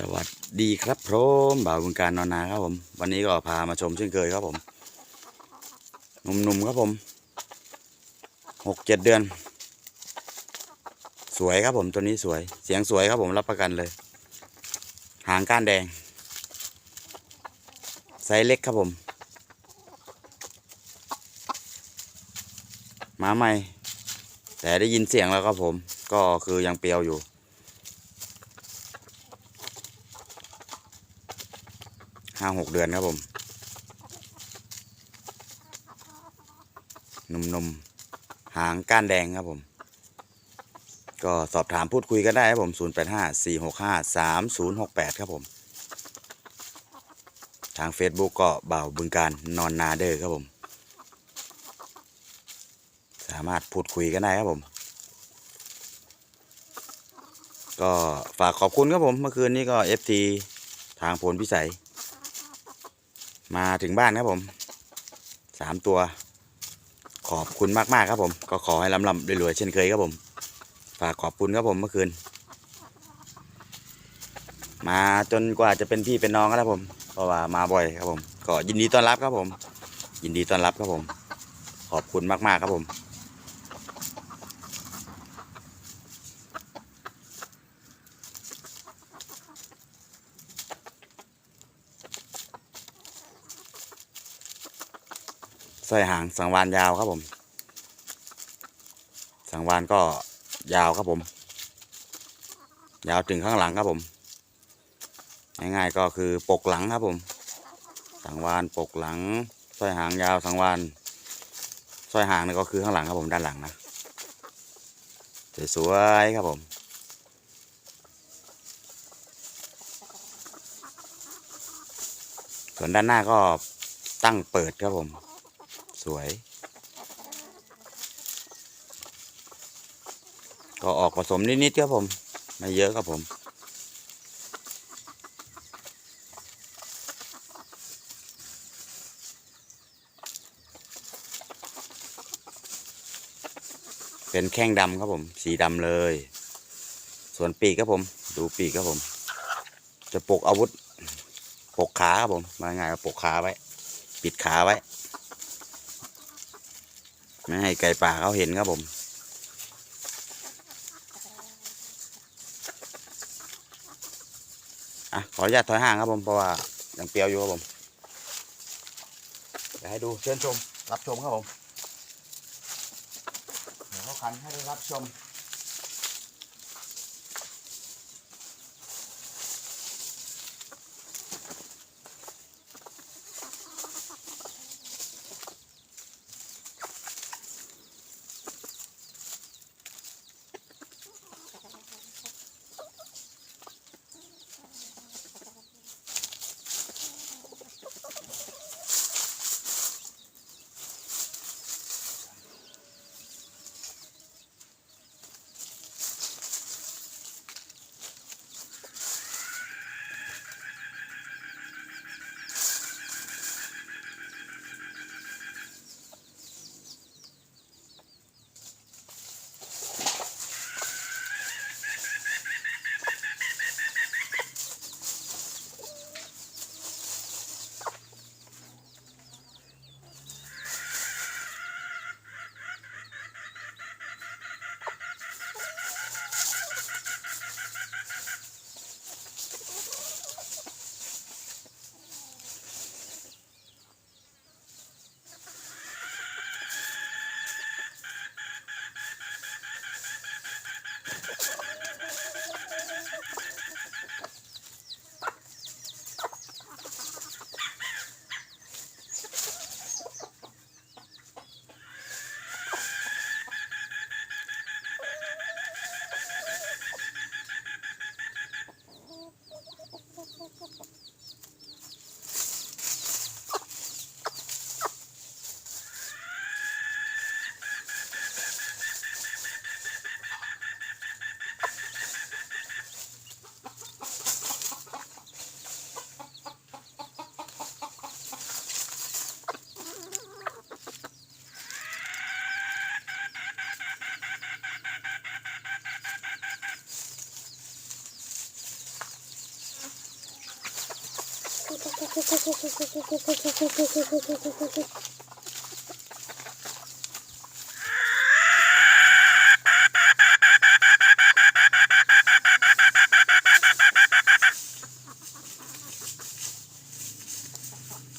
สวัสดีครับพร้อมบ่าวบุญการนอนนาครับผม วันนี้ก็พามาชมเช่นเคยครับผมหนุ่มๆครับผมหกเจ็ดเดือน สวยครับผมตัวนี้สวยเสียงสวยครับผมรับประกันเลย หางก้านแดงไซส์เล็กครับผมหมาใหม่ แต่ได้ยินเสียงแล้วครับผม ก็คือยังเปรียวอยู่ ห้าหกเดือนครับผมหนุ่มๆหางก้านแดงครับผม ก็สอบถามพูดคุยกันได้ครับผม 0 8 5 4 6 5 3 0 6 8 ครับผม ทาง Facebook ก็เบ่าวบึงการนอนนาเดอร์ครับผม สามารถพูดคุยกันได้ครับผม ก็ฝากขอบคุณครับผม เมื่อคืนนี้ก็ FT ทางพลพิสัย มาถึงบ้านครับผมสามตัว ขอบคุณมากๆครับผม ก็ขอให้ลำลำรวยๆเช่นเคยครับผม ฝากขอบคุณครับผมเมื่อคืน มาจนกว่าจะเป็นพี่เป็นน้องครับผม เพราะว่ามาบ่อยครับผม ก็ยินดีต้อนรับครับผม ยินดีต้อนรับครับผม ขอบคุณมากๆครับผม ร้อยหางสังวานยาวครับผม สังวานก็ยาวครับผม ยาวถึงข้างหลังครับผม ง่ายๆก็คือปกหลังครับผม สังวานปกหลังสร้อยหางยาวสังวานสร้อยหางนี่ก็คือข้างหลังครับผมด้านหลังนะสวยๆครับผมส่วนด้านหน้าก็ตั้งเปิดครับผม สวย ก็ออกผสมนิดๆครับผม ไม่เยอะครับผมเป็นแข้งดำครับผม สีดำเลย ส่วนปีกครับผม ดูปีกครับผม จะปกอาวุธ ปกขาครับผม มาง่ายปกขาไว้ ปิดขาไว้ ไม่ให้ไก่ป่าเขาเห็นครับผม อะ ขออนุญาตถอยห่างครับผม เพราะว่ายังเปรียวอยู่ครับผมเดี๋ยวให้ดูเชิญชม รับชมครับผม เดี๋ยวเขาคันให้ได้รับชม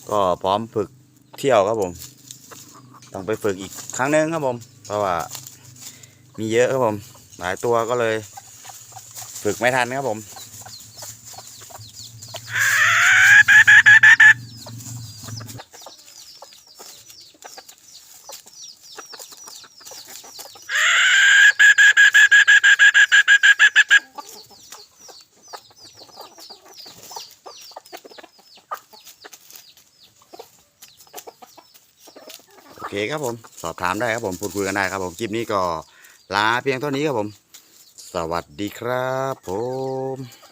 ก็พร้อมฝึกเที่ยวครับผม ต้องไปฝึกอีกครั้งหนึงครับผม เพราะว่า มีเยอะครับผม หลายตัวก็เลย ฝึกไม่ทันครับผม เคครับผม สอบถามได้ครับผม พูดคุยกันได้ครับผม คลิปนี้ก็ลาเพียงเท่านี้ครับผม สวัสดีครับผม